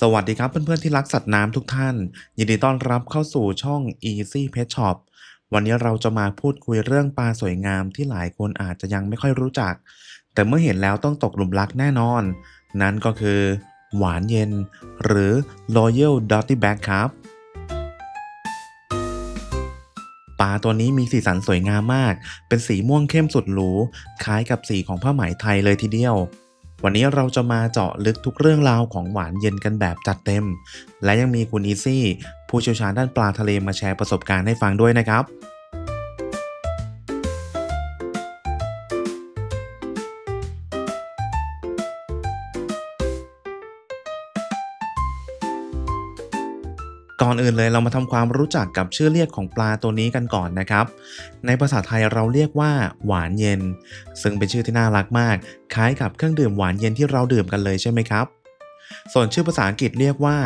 สวัสดีครับเพื่อนๆที่รักสัตว์น้ำทุกท่าน ยินดีต้อนรับเข้าสู่ช่อง Easy Pet Shop วันนี้เราจะมาพูดคุยเรื่องปลาสวยงามที่หลายคนอาจจะยังไม่ค่อยรู้จัก แต่เมื่อเห็นแล้วต้องตกหลุมรักแน่นอน นั่นก็คือ หวานเย็น หรือ Royal Dotty Back ครับ ปลาตัวนี้มีสีสันสวยงามมาก เป็นสีม่วงเข้มสุดหรู คล้ายกับสีของผ้าไหมไทยเลยทีเดียว วันนี้เราจะมาเจาะลึกทุกเรื่องราวของหวานเย็นกันแบบจัดเต็ม และยังมีคุณอีซี่ ผู้เชี่ยวชาญด้านปลาทะเลมาแชร์ประสบการณ์ให้ฟังด้วยนะครับ ก่อนอื่นเลยเรามาทำความรู้จักกับชื่อเรียกของปลาตัวนี้กันก่อนนะครับ ในภาษาไทยเราเรียกว่า หวานเย็น ซึ่งเป็นชื่อที่น่ารักมาก คล้ายกับเครื่องดื่มหวานเย็นที่เราดื่มกันเลยใช่ไหมครับ ส่วนชื่อภาษาอังกฤษเรียกว่า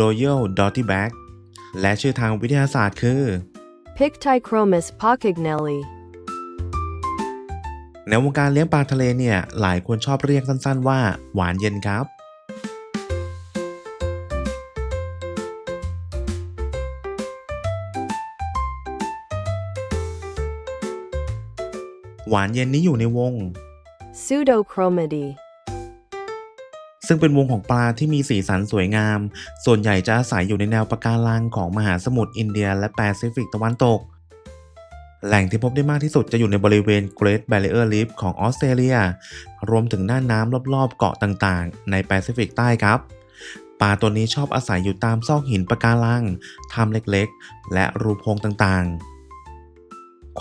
Royal Dotty Back และชื่อทางวิทยาศาสตร์คือ Pictichromis poccagnelli. ในวงการเลี้ยงปลาทะเลเนี่ย หลายคนชอบเรียกสั้นๆว่า หวานเย็นครับ หวานเย็นนี้อยู่ในวง Pseudochromidae. ซึ่งเป็นวงของปลาที่มีสีสันสวยงาม ส่วนใหญ่จะอาศัยอยู่ในแนวปะการังของมหาสมุทรอินเดีย และแปซิฟิกตะวันตก แหล่งที่พบได้มากที่สุดจะอยู่ในบริเวณ Great Barrier Reef ของออสเตรเลีย รวมถึงน่านน้ำรอบๆเกาะต่างๆ ในแปซิฟิกใต้ครับ ปลาตัวนี้ชอบอาศัยอยู่ตามซอกหินปะการัง ถ้ำเล็กๆ และรูโพรงต่างๆ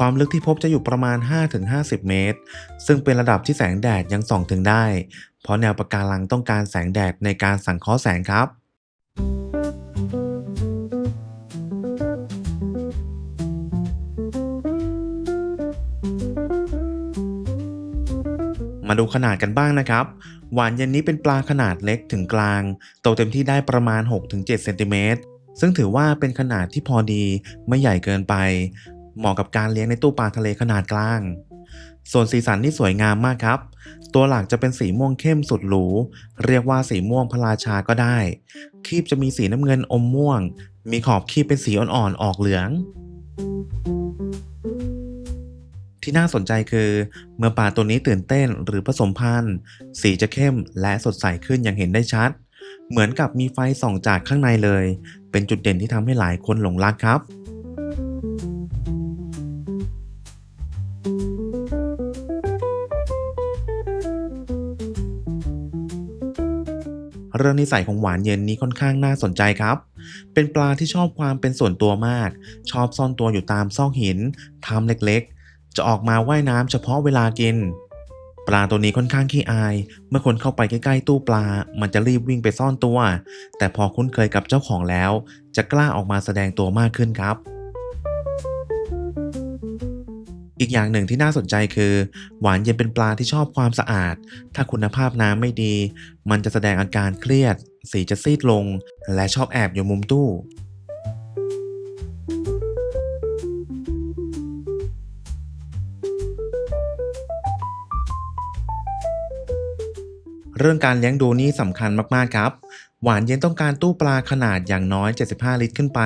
ความลึกที่พบจะอยู่ประมาณ 5-50 เมตร ซึ่งเป็นระดับที่แสงแดดยังส่องถึงได้ เพราะแนวปะการังต้องการแสงแดดในการสังเคราะห์แสงครับมาดูขนาดกันบ้างนะครับ หวานเย็นนี้เป็นปลาขนาดเล็กถึงกลาง โตเต็มที่ได้ประมาณ 6-7เซนติเมตรซึ่งถือว่าเป็นขนาดที่พอดีไม่ใหญ่เกินไป เหมาะกับการเลี้ยงในตู้ปลาทะเลขนาดกลาง ส่วนสีสันที่สวยงามมากครับ ตัวหลักจะเป็นสีม่วงเข้มสุดหรู เรียกว่าสีม่วงพระราชาก็ได้ คีบจะมีสีน้ำเงินอมม่วง มีขอบคีบเป็นสีอ่อนๆออกเหลือง ที่น่าสนใจคือ เมื่อปลาตัวนี้ตื่นเต้นหรือผสมพันธุ์ สีจะเข้มและสดใสขึ้นอย่างเห็นได้ชัด เหมือนกับมีไฟส่องจากข้างในเลย เป็นจุดเด่นที่ทำให้หลายคนหลงรักครับ เรื่องนิสัยของหวานเย็นนี้ค่อนข้างน่าสนใจครับ เป็นปลาที่ชอบความเป็นส่วนตัวมาก ชอบซ่อนตัวอยู่ตามซอกหินทำเล็กๆ จะออกมาว่ายน้ำเฉพาะเวลากิน ปลาตัวนี้ค่อนข้างขี้อาย เมื่อคนเข้าไปใกล้ๆตู้ปลา มันจะรีบวิ่งไปซ่อนตัว แต่พอคุ้นเคยกับเจ้าของแล้ว จะกล้าออกมาแสดงตัวมากขึ้นครับ อีกอย่างหนึ่งที่น่าสนใจคือ หวานเย็นเป็นปลาที่ชอบความสะอาด ถ้าคุณภาพน้ำไม่ดี มันจะแสดงอาการเครียด สีจะซีดลง และชอบแอบอยู่มุมตู้เรื่องการเลี้ยงดูนี่สำคัญมาก ๆ ครับ หวานเย็นต้องการตู้ปลาขนาดอย่างน้อย 75 ลิตรขึ้นไป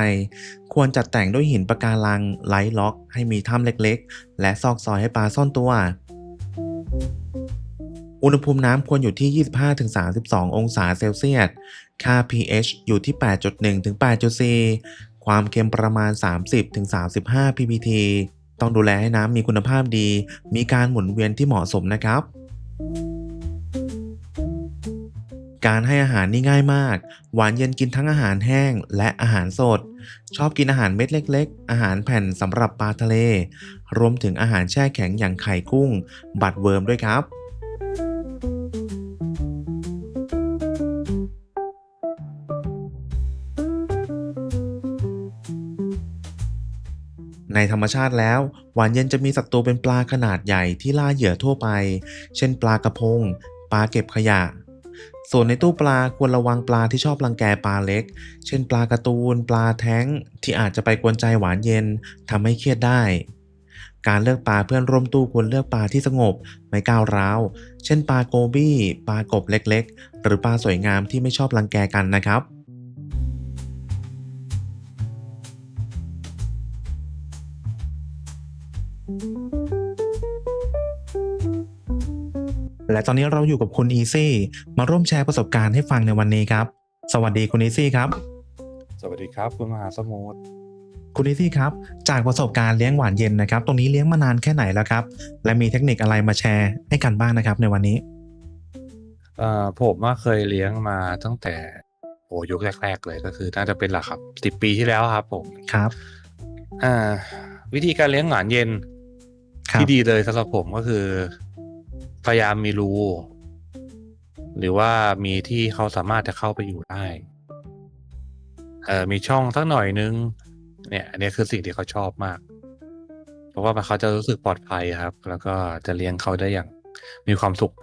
ควรจัดแต่งด้วยหินปะการัง ไลท์ล็อก ให้มีถ้ำเล็กๆ และซอกซอยให้ปลาซ่อนตัว อุณหภูมิน้ำควรอยู่ที่ 25-32 องศาเซลเซียส ค่า pH อยู่ที่ 8.1-8.4 ความเค็มประมาณ 30-35 ppT ต้องดูแลให้น้ำมีคุณภาพดี มีการหมุนเวียนที่เหมาะสมนะครับ การให้อาหารนี่ง่ายมาก หวานเย็นกินทั้งอาหารแห้งและอาหารสด ชอบกินอาหารเม็ดเล็ก ๆ อาหารแผ่นสำหรับปลาทะเล รวมถึงอาหารแช่แข็งอย่างไข่กุ้ง บัตรเวิร์มด้วยครับในธรรมชาติแล้ว หวานเย็นจะมีศัตรูเป็นปลาขนาดใหญ่ที่ล่าเหยื่อทั่วไป เช่นปลากระพง ปลาเก็บขยะ ส่วนในตู้ปลาควรระวังปลาที่ชอบรังแกปลาเล็ก เช่น ปลาการ์ตูน ปลาแท้ง ที่อาจจะไปกวนใจหวานเย็นทำให้เครียดได้ การเลือกปลาเพื่อนร่วมตู้ควรเลือกปลาที่สงบ ไม่ก้าวร้าว เช่น ปลาโกบี้ ปลากบเล็กๆ หรือปลาสวยงามที่ไม่ชอบรังแกกันนะครับ และตอนนี้เราอยู่กับคุณอีซี่มาร่วมแชร์ประสบการณ์ให้ฟังในวันนี้ครับ สวัสดีคุณอีซี่ครับ สวัสดีครับ คุณมหาสมุทรคุณอีซี่ครับ จากประสบการณ์เลี้ยงหวานเย็นนะครับ ตรงนี้เลี้ยงมานานแค่ไหนแล้วครับ และมีเทคนิคอะไรมาแชร์ให้กันบ้างนะครับ ในวันนี้เอ่อผมว่าเคยเลี้ยงมาตั้งแต่โอ้ยุคแรก ๆ เลยก็คือ น่าจะเป็นหลักครับสิบปีที่แล้วครับ ผมครับ อ่า วิธีการเลี้ยงหวานเย็นครับที่ดีเลยสำหรับผมก็คือ พยายามมีรู หรือว่ามีที่เขาสามารถจะเข้าไปอยู่ได้เอ่อมีช่องสักหน่อยนึง เนี่ยอันนี้คือสิ่งที่เขาชอบมาก เพราะว่ามันเขาจะรู้สึกปลอดภัยครับ แล้วก็จะเลี้ยงเขาได้อย่างมีความสุข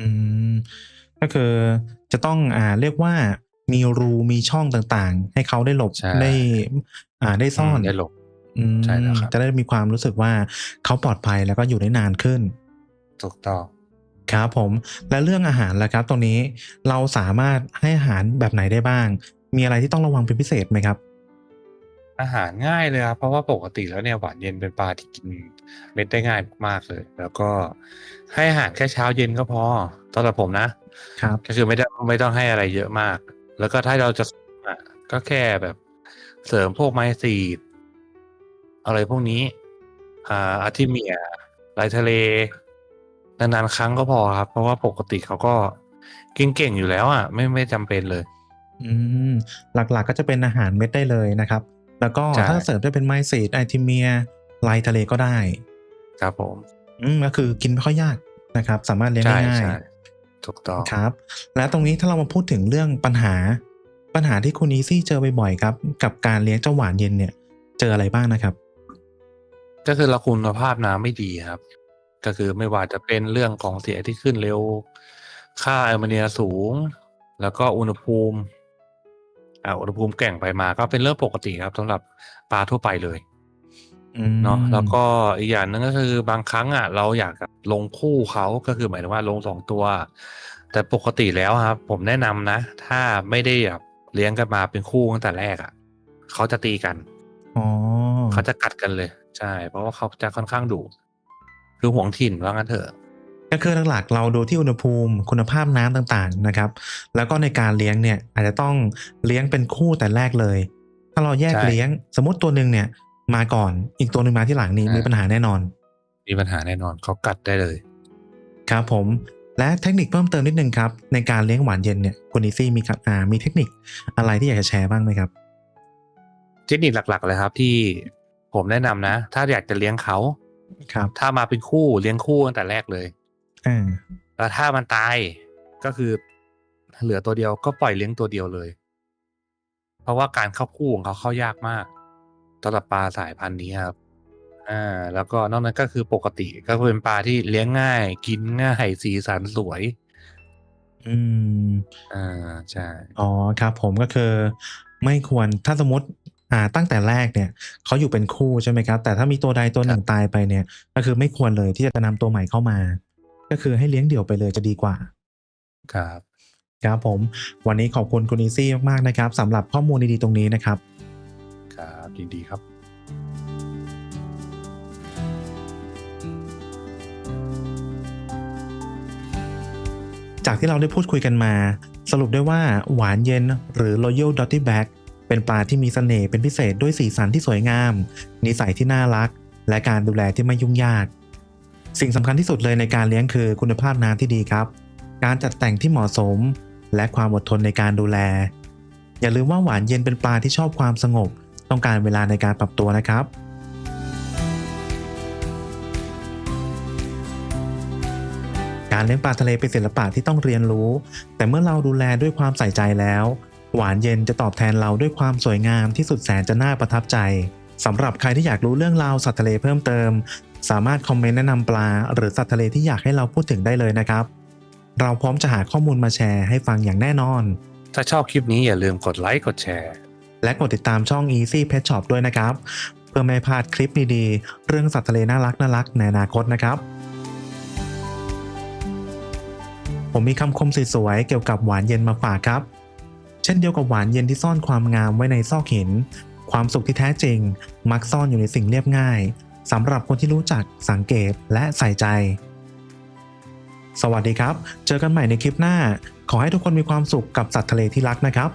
อืมก็คือจะต้องอ่าเรียกว่ามีรูมีช่องต่างๆ ให้เขาได้หลบใช่ได้ อ่าได้ซ่อนได้หลบอืมใช่แล้วครับจะได้มีความรู้สึกว่าเขาปลอดภัยแล้วก็อยู่ได้นานขึ้น ถูกต้องครับผมและเรื่องอาหารล่ะครับ ตรงนี้เราสามารถให้อาหารแบบไหนได้บ้าง มีอะไรที่ต้องระวังเป็นพิเศษไหมครับ อาหารง่ายเลยครับเพราะว่าปกติแล้วเนี่ยหวานเย็นเป็นปลาที่กินเม็ดได้ง่ายมากๆเลย แล้วก็ให้อาหารแค่เช้าเย็นก็พอสำหรับผมนะครับก็คือไม่ได้ไม่ต้องให้อะไรเยอะมาก แล้วก็ถ้าเราจะอะก็แค่แบบเสริมพวกไม้ซีดอะไรพวกนี้ อ่าอาทิเมียไหลทะเล นานๆครั้งก็พอครับ เพราะว่าปกติเขาก็กินเก่งอยู่แล้วอะ ไม่ไม่จำเป็นเลย อืมหลักๆก็จะเป็นอาหารเม็ดได้เลยนะครับ แล้วก็ใช่ ถ้าเสริมจะเป็นไมซีดไอทิเมียไลทะเลก็ได้ ครับผมอืมก็คือกินไม่ค่อยยากนะครับ สามารถเลี้ยงใช่ได้ง่ายใช่ถูกต้อง ครับ และตรงนี้ถ้าเรามาพูดถึงเรื่องปัญหา ปัญหาที่คุณอีซี่เจอบ่อยๆครับ กับการเลี้ยงเจ้าหวานเย็นเนี่ย เจออะไรบ้างนะครับ ก็คือเราคุณภาพน้ำไม่ดีครับ ก็คือไม่ว่าจะเป็นเรื่องของเสียที่ขึ้นเร็ว ค่าแอลโมเนียสูง แล้วก็อุณหภูมิอ่าอุณหภูมิแกว่งไปมาก็เป็นเรื่องปกติครับสำหรับปลาทั่วไปเลยอืมเนาะแล้วก็อีกอย่างหนึงก็คือบางครั้งอะ เราอยากจะลงคู่เขาก็คือหมายถึงว่าลงสองตัว แต่ปกติแล้วครับ ผมแนะนำนะ ถ้าไม่ได้แบบเลี้ยงกันมาเป็นคู่ตั้งแต่แรกอะเขาจะตีกันอ๋อเขาจะกัดกันเลย ใช่ เพราะว่าเขาจะค่อนข้างดุ คือห่วงถิ่นว่างั้นเถอะก็คือหลักๆเราดูที่อุณหภูมิคุณภาพน้ำต่างๆนะครับ แล้วก็ในการเลี้ยงเนี่ยอาจจะต้องเลี้ยงเป็นคู่แต่แรกเลย ถ้าเราแยกใช่เลี้ยง สมมติตัวหนึ่งเนี่ย มาก่อนอีกตัวหนึ่งมาที่หลังนี้อ่ามีมีปัญหาแน่นอน มีปัญหาแน่นอนเขากัดได้เลย ครับผมและเทคนิคเพิ่มเติมนิดนึงครับ ในการเลี้ยงหวานเย็นเนี่ยคุณอีซี่มีครับอ่ามีเทคนิคอะไรที่อยากจะแชร์บ้างไหมครับ เทคนิคหลักๆเลยครับที่ผมแนะนำนะ ถ้าอยากจะเลี้ยงเขา ครับ ถ้ามาเป็นคู่เลี้ยงคู่ตั้งแต่แรกเลยอ่าแล้วถ้ามันตายก็คือ เหลือตัวเดียวก็ปล่อยเลี้ยงตัวเดียวเลย เพราะว่าการเข้าคู่ของเขาเข้ายากมากสำหรับปลาสายพันธุ์นี้ครับอ่าแล้วก็นอกนั้นก็คือปกติก็เป็นปลาที่เลี้ยงง่าย กินง่ายสีสันสวย อืมอ่าใช่อ๋อครับ ผมก็คือ ไม่ควรถ้าสมมติ อ่าตั้งแต่แรกเนี่ยเขาอยู่เป็นคู่ใช่ไหมครับ แต่ถ้ามีตัวใดตัวหนึ่งตายไปเนี่ย ก็คือไม่ควรเลยที่จะนำตัวใหม่เข้ามา ก็คือให้เลี้ยงเดี่ยวไปเลยจะดีกว่า ครับครับผม วันนี้ขอบคุณคุณอีซี่มากๆนะครับสำหรับข้อมูลดีๆตรงนี้นะครับ ครับยินดีครับจากที่เราได้พูดคุยกันมา สรุปได้ว่าหวานเย็นหรือ Royal Dotty Back เป็นปลาที่มีเสน่ห์เป็นพิเศษด้วยสีสันที่สวยงาม นิสัยที่น่ารัก และการดูแลที่ไม่ยุ่งยาก สิ่งสำคัญที่สุดเลยในการเลี้ยงคือคุณภาพน้ำที่ดีครับ การจัดแต่งที่เหมาะสม และความอดทนในการดูแล อย่าลืมว่าหวานเย็นเป็นปลาที่ชอบความสงบ ต้องการเวลาในการปรับตัวนะครับการเลี้ยงปลาทะเลเป็นศิลปะที่ต้องเรียนรู้ แต่เมื่อเราดูแลด้วยความใส่ใจแล้ว หวานเย็นจะตอบแทนเราด้วยความสวยงามที่สุดแสนจะน่าประทับใจสำหรับใครที่อยากรู้เรื่องราวสัตว์ทะเลเพิ่มเติม สามารถคอมเมนต์แนะนำปลา หรือสัตว์ทะเลที่อยากให้เราพูดถึงได้เลยนะครับ เราพร้อมจะหาข้อมูลมาแชร์ให้ฟังอย่างแน่นอน ถ้าชอบคลิปนี้อย่าลืมกดไลค์กดแชร์ และกดติดตามช่อง Easy Pet Shop ด้วยนะครับ เพื่อไม่ให้พลาดคลิปดีๆเรื่องสัตว์ทะเลน่ารักน่ารักในอนาคตนะครับ ผมมีคำคมสวยๆเกี่ยวกับหวานเย็นมาฝากครับเช่นเดียวกับหวานเย็นที่ซ่อนความงามไว้ในซอกหิน ความสุขที่แท้จริง มักซ่อนอยู่ในสิ่งเรียบง่ายสำหรับคนที่รู้จักสังเกตและใส่ใจ สวัสดีครับ เจอกันใหม่ในคลิปหน้า ขอให้ทุกคนมีความสุขกับสัตว์ทะเลที่รักนะครับ